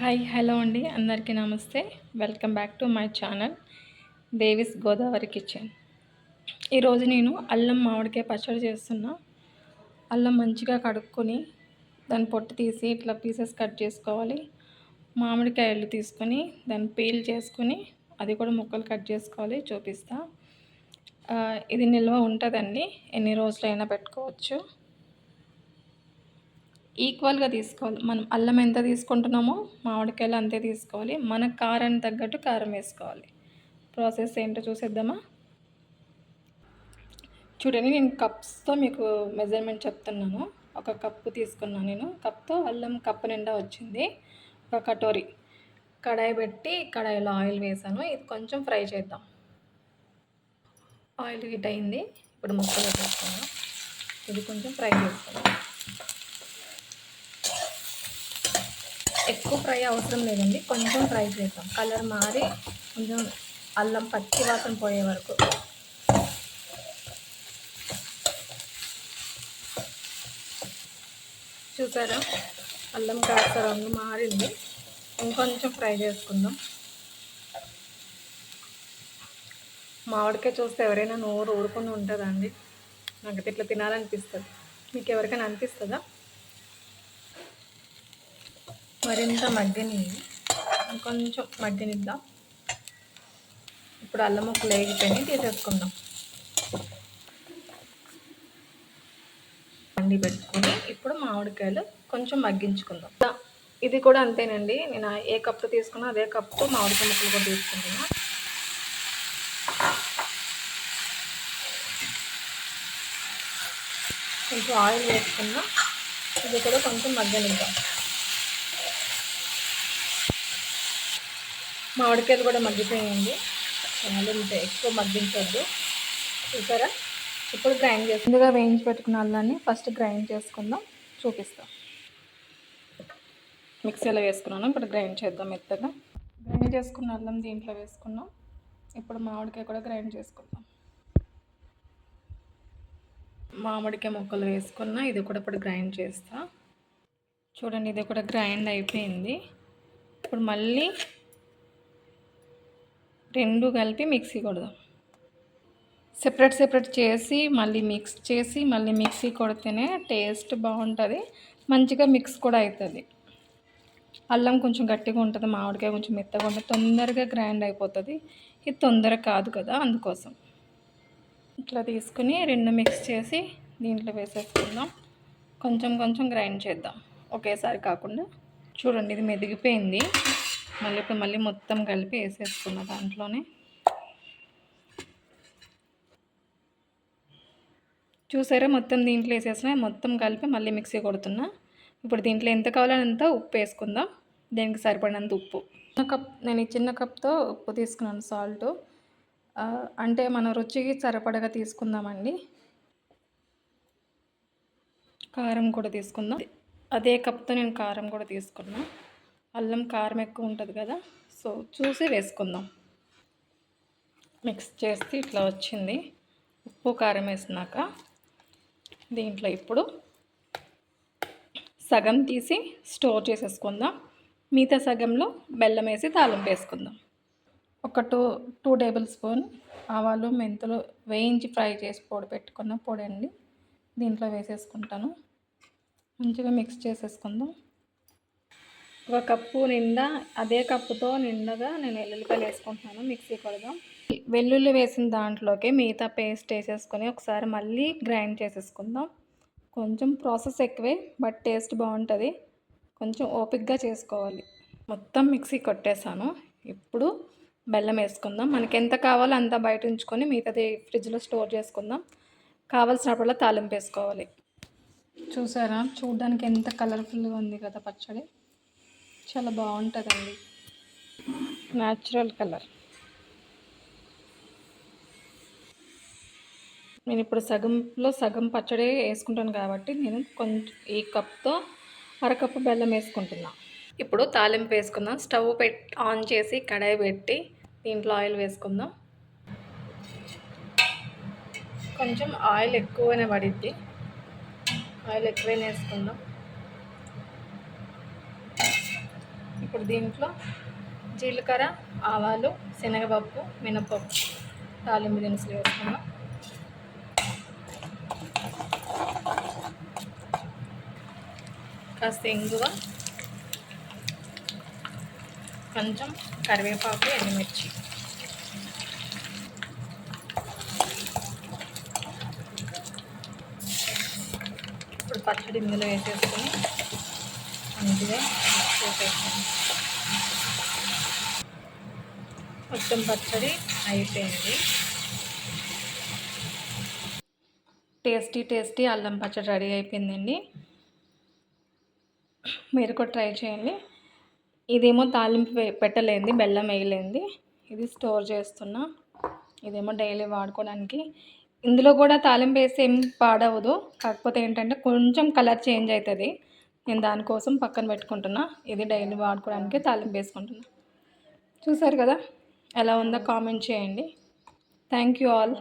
Hi hello అండి. అందరికీ నమస్తే. Welcome back to my channel Devi's Godavari kitchen. ఈరోజు నేను అల్లం మామిడికాయ పచ్చడి చేస్తున్నా. అల్లం మంచిగా కడుక్కొని దాని పొట్టు తీసి ఇట్లా పీసెస్ కట్ చేసుకోవాలి. మామిడికాయలు తీసుకొని దాన్ని పీల్ చేసుకొని అది కూడా ముక్కలు కట్ చేసుకోవాలి చూపిస్తా. ఇది నిల్వ ఉంటుందండి. ఎన్ని రోజులైనా పెట్టుకోవచ్చు. ఈక్వల్గా తీసుకోవాలి. మనం అల్లం ఎంత తీసుకుంటున్నామో మామిడికాయలు అంతే తీసుకోవాలి. మన కారానికి తగ్గట్టు కారం వేసుకోవాలి. ప్రాసెస్ ఏంటో చూసేద్దామా? చూడండి నేను కప్స్తో మీకు మెజర్మెంట్ చెప్తున్నాను. ఒక కప్పు తీసుకున్నాను నేను. కప్తో అల్లం కప్పు నిండా వచ్చింది. ఒక కటోరీ. కడాయి పెట్టి కడాయిలో ఆయిల్ వేసాను. ఇది కొంచెం ఫ్రై చేద్దాం. ఆయిల్ హీట్ అయింది. ఇప్పుడు ముక్కలు వేసుకుందాం ఇది కొంచెం ఫ్రై చేస్తాను ఎక్కువ ఫ్రై అవసరం లేదండి. కొంచెం ఫ్రై చేద్దాం. కలర్ మారి కొంచెం అల్లం పచ్చి వాసన పోయే వరకు. చూసారా? అల్లం కాస్త రంగు మారింది. ఇంకొంచెం ఫ్రై చేసుకుందాం. మామిడికాయ చూస్తే ఎవరైనా నోరు ఊరుకొని ఉంటుందా అండి? నాకు ఇట్లా తినాలనిపిస్తుంది. మీకు ఎవరికైనా అనిపిస్తుందా? మరింత మగ్గని కొంచెం మగ్గనిద్దాం. ఇప్పుడు అల్లం ముక్కలు వేగిపోయి తీసేసుకుందాం. వండి పెట్టుకుని ఇప్పుడు మామిడికాయలు కొంచెం మగ్గించుకుందాం. ఇది కూడా అంతేనండి. నేను ఏ కప్పు తీసుకున్నా అదే కప్పు మామిడికాయ ముక్కలు కూడా తీసుకుంటున్నా. కొంచెం ఆయిల్ వేసుకున్నా ఇది కూడా కొంచెం మగ్గనిద్దాం. మామిడికాయలు కూడా మగ్గిపోయాయండి. చాలా ఎక్కువ మగ్గించొద్దు. చూసారా? ఇప్పుడు గ్రైండ్ చేసి ముందుగా వేయించి పెట్టుకున్న అల్లాన్ని ఫస్ట్ గ్రైండ్ చేసుకుందాం. చూపిస్తాం. మిక్సీలో వేసుకున్నాను ఇప్పుడు గ్రైండ్ చేద్దాం మెత్తగా. గ్రైండ్ చేసుకున్న అల్లం దీంట్లో వేసుకున్నాం. ఇప్పుడు మామిడికాయ కూడా గ్రైండ్ చేసుకుందాం. మామిడికాయ ముక్కలు వేసుకున్నా ఇది కూడా ఇప్పుడు గ్రైండ్ చేస్తా. చూడండి ఇది కూడా గ్రైండ్ అయిపోయింది. ఇప్పుడు మళ్ళీ రెండు కలిపి మిక్సీ కొడదాం. సెపరేట్ సెపరేట్ చేసి మళ్ళీ మిక్స్ చేసి మళ్ళీ మిక్సీ కొడితేనే టేస్ట్ బాగుంటుంది. మంచిగా మిక్స్ కూడా అవుతుంది అల్లం కొంచెం గట్టిగా ఉంటుంది మామిడికాయ కొంచెం మెత్తగా ఉంటుంది తొందరగా గ్రైండ్ అయిపోతుంది. ఇది తొందర కాదు కదా అందుకోసం. ఇట్లా తీసుకుని రెండు మిక్స్ చేసి దీంట్లో వేసేసుకుందాం. కొంచెం కొంచెం గ్రైండ్ చేద్దాం. ఒకేసారి కాకుండా చూడండి ఇది మెదిగిపోయింది. మళ్ళీ ఇప్పుడు మళ్ళీ మొత్తం కలిపి వేసేసుకున్న దాంట్లోనే. చూసారా? మొత్తం దీంట్లో వేసేసిన మొత్తం కలిపి మళ్ళీ మిక్సీ కొడుతున్నా. ఇప్పుడు దీంట్లో ఎంత కావాలో అంత ఉప్పు వేసుకుందాం. దీనికి సరిపడినంత ఉప్పు. కప్ నేను ఈ చిన్న కప్తో ఉప్పు తీసుకున్నాను సాల్ట్. అంటే మన రుచికి సరిపడగా తీసుకుందామండి. కారం కూడా తీసుకుందాం. అదే కప్తో నేను కారం కూడా తీసుకున్నాను అల్లం కారం ఎక్కువ ఉంటుంది కదా సో చూసి వేసుకుందాం. మిక్స్ చేస్తే ఇట్లా వచ్చింది. ఉప్పు కారం వేసినాక దీంట్లో ఇప్పుడు సగం తీసి స్టోర్ చేసేసుకుందాం. మిగతా సగంలో బెల్లం వేసి తాలింపు వేసుకుందాం. ఒక టూ టూ టేబుల్ స్పూన్ ఆవాలు మెంతులు వేయించి ఫ్రై చేసి పొడి పెట్టుకున్న పొడి అండి. దీంట్లో వేసేసుకుంటాను. మంచిగా మిక్స్ చేసేసుకుందాం. ఒక కప్పు నిండా అదే కప్పుతో నిండగా నేను వెల్లుల్లిపాయలు వేసుకుంటున్నాను మిక్సీ కొడదాం. వెల్లుల్లి వేసిన దాంట్లోకి మిగతా పేస్ట్ వేసేసుకొని ఒకసారి మళ్ళీ గ్రైండ్ చేసేసుకుందాం. కొంచెం ప్రాసెస్ ఎక్కువే బట్ టేస్ట్ బాగుంటుంది. కొంచెం ఓపిక్గా చేసుకోవాలి. మొత్తం మిక్సీ కొట్టేసాను ఇప్పుడు బెల్లం వేసుకుందాం. మనకి ఎంత కావాలో అంత బయట ఉంచుకొని మిగతాది ఫ్రిడ్జ్లో స్టోర్ చేసుకుందాం. కావాల్సినప్పుడల్లా తాలింపు వేసుకోవాలి. చూసారా? చూడడానికి ఎంత కలర్ఫుల్గా ఉంది కదా పచ్చడి. చాలా బాగుంటుందండి. న్యాచురల్ కలర్ నేను ఇప్పుడు సగంలో సగం పచ్చడి వేసుకుంటాను కాబట్టి నేను కొంచెం ఈ కప్తో అరకప్పు బెల్లం వేసుకుంటున్నా. ఇప్పుడు తాలింపు వేసుకుందాం. స్టవ్ పెట్ ఆన్ చేసి కడాయి పెట్టి దీంట్లో ఆయిల్ వేసుకుందాం. కొంచెం ఆయిల్ ఎక్కువనే పడిద్ది. ఆయిల్ ఎక్కువనే వేసుకుందాం. ఇప్పుడు దీంట్లో జీలకర్ర ఆవాలు శనగపప్పు మినపప్పు తాలింపు దినుసులు వేసుకున్నాం కాస్త ఇంగువ కొంచెం కరివేపాకు ఎండుమిర్చి. ఇప్పుడు పచ్చడి ఇందులో వేసేసుకుని మంచిగా మిక్స్ చేసేస్తాను మొత్తం పచ్చడి అయిపోయింది. టేస్టీ టేస్టీ అల్లం పచ్చడి రెడీ అయిపోయిందండి. మీరు కూడా ట్రై చేయండి. ఇదేమో తాలింపు పెట్టలేంది బెల్లం వేయలేంది. ఇది స్టోర్ చేస్తున్నా. ఇదేమో డైలీ వాడుకోవడానికి. ఇందులో కూడా తాలింపు వేస్తే ఏం పాడవదు. కాకపోతే ఏంటంటే కొంచెం కలర్ చేంజ్ అవుతుంది. నేను దానికోసం పక్కన పెట్టుకుంటున్నా. ఇది డైలీ వాడుకోవడానికి తాలింపు వేసుకుంటున్నా. చూసారు కదా? ఎలా ఉందో కామెంట్ చేయండి. Thank you all